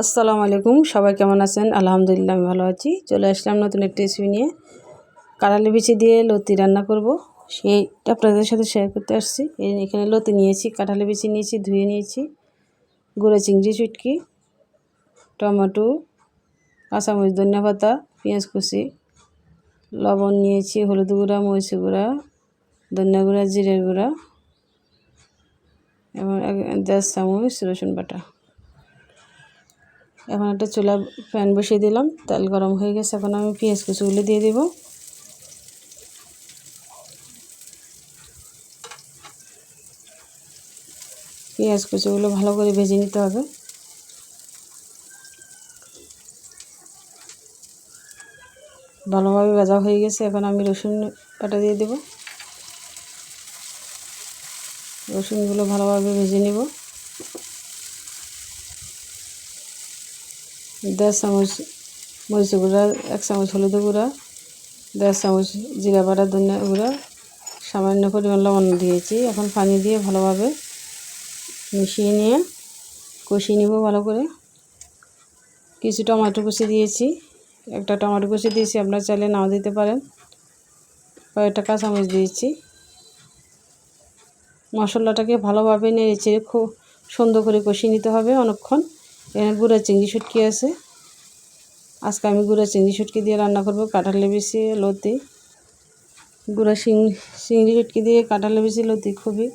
আসসালামু আলাইকুম, সবাই কেমন আছেন? আলহামদুলিল্লাহ আমি ভালো আছি। চলে আসলাম নতুন একটি রেসিপি নিয়ে। কারালি বিচি দিয়ে লতি রান্না করব। সেইটা আপনাদের সাথে শেয়ার করতে আসছি। এখানে লতি নিয়েছি কাঁঠালি বিচি নিয়েছি, ধুয়ে নিয়েছি, গুঁড়ো চিংড়ি চুটকি টমেটো, কাঁচামরিচ, ধনিয়া পাতা, পেঁয়াজ কুচি, লবণ নিয়েছি, হলুদ গুঁড়া, মরিচ গুঁড়া, ধনিয়া গুঁড়া, জিরের গুঁড়া, এবং দেড় চামচ রসুন বাটা। এখন একটা চুলা প্যান বসিয়ে দিলাম, তেল গরম হয়ে গেছে, এখন আমি পেঁয়াজ কুচিগুলো দিয়ে দেব। পেঁয়াজ কুচিগুলো ভালো করে ভেজে নিতে হবে। ভালোভাবে ভাজা হয়ে গেছে, এখন আমি রসুন কাটা দিয়ে দেব। রসুনগুলো ভালোভাবে ভেজে নেব। দেড় চামচ মরিচ গুঁড়া, এক চামচ হলুদ গুঁড়া, দেড় চামচ জিরা বাটা, ধনিয়া গুঁড়া, সামান্য পরিমাণ লবণ দিয়েছি। এখন পানি দিয়ে ভালোভাবে মিশিয়ে নিয়ে কষিয়ে নিব ভালো করে। কিছু টমেটো কুচি দিয়েছি। একটা টমেটো কুচি দিয়েছি, আপনারা চাইলে নাও দিতে পারেন। কয়েকটা কাঁচামরিচ দিয়েছি। মশলাটাকে ভালোভাবে নেড়েছে খুব সুন্দর করে কষিয়ে নিতে হবে অনেকক্ষণ। এখানে গুঁড়া চিংড়ি শুটকি আছে। আজকে আমি গুঁড়া চিংড়ি শুটকি দিয়ে রান্না করব কাঁঠালে বেশি লতি। গুঁড়া চিংড়ি শুটকি দিয়ে কাঁঠালে বেশি লতি খুবই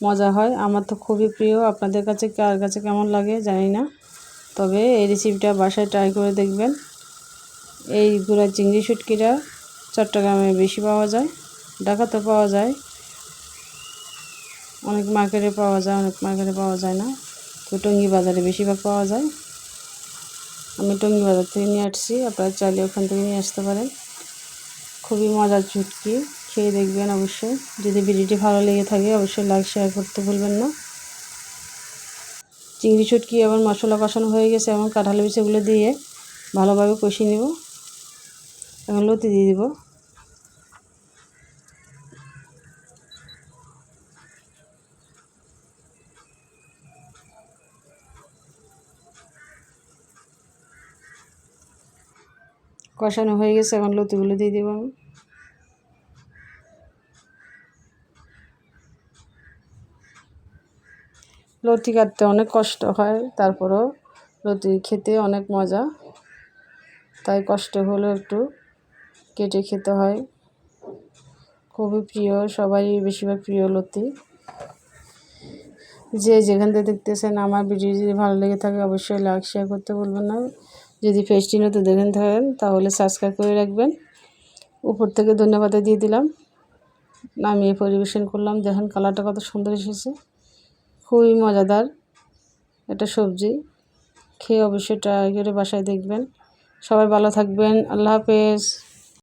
মজা হয়। আমার তো খুবই প্রিয়। আপনাদের কাছে কার কাছে কেমন লাগে জানি না। তবে এই রেসিপিটা বাসায় ট্রাই করে দেখবেন। এই গুঁড়া চিংড়ি শুটকিটা চট্টগ্রামে বেশি পাওয়া যায় ঢাকাতে পাওয়া যায়। অনেক মার্কেটে পাওয়া যায়, অনেক মার্কেটে পাওয়া যায় না। তো টঙ্গি বাজারে বেশিরভাগ পাওয়া যায়। আমি টঙ্গি বাজার থেকে নিয়ে আসছি, আপনারা চাইলে ওখান থেকে নিয়ে আসতে পারেন। খুবই মজার চুটকি, খেয়ে দেখবেন অবশ্যই। যদি ভিডিওটি ভালো লেগে থাকে, অবশ্যই লাইক শেয়ার করতে ভুলবেন না। চিংড়ি চুটকি এবং মশলা কষানো হয়ে গেছে, এবং কাঁঠালি বিচিগুলো দিয়ে ভালোভাবে কষিয়ে নেব। এবং লতি দিয়ে দিব। কষানো হয়ে গেছে, এখন লতিগুলো দিয়ে দেবো আমি। লতি কাটতে অনেক কষ্ট হয়, তারপরেও লতি খেতে অনেক মজা। তাই কষ্ট হলেও একটু কেটে খেতে হয়। খুবই প্রিয়, সবাই বেশিরভাগ প্রিয় লতি। যে যেখান থেকে দেখতেছেন, আমার ভিডিও যদি ভালো লেগে থাকে, অবশ্যই লাইক শেয়ার করতে বলবেন না। যদি পেজটি নতুন দেখেন থাকেন তাহলে সাবস্ক্রাইব করে রাখবেন। উপর থেকে ধন্যবাদ দিয়ে দিলাম। নামিয়ে পরিবেশন করলাম, দেখেন কালারটা কত সুন্দর এসেছে। খুবই মজাদার এটা সবজি। খেয়ে অবশ্যই ট্রাই করে বাসায় দেখবেন। সবাই ভালো থাকবেন। আল্লাহ হাফেজ।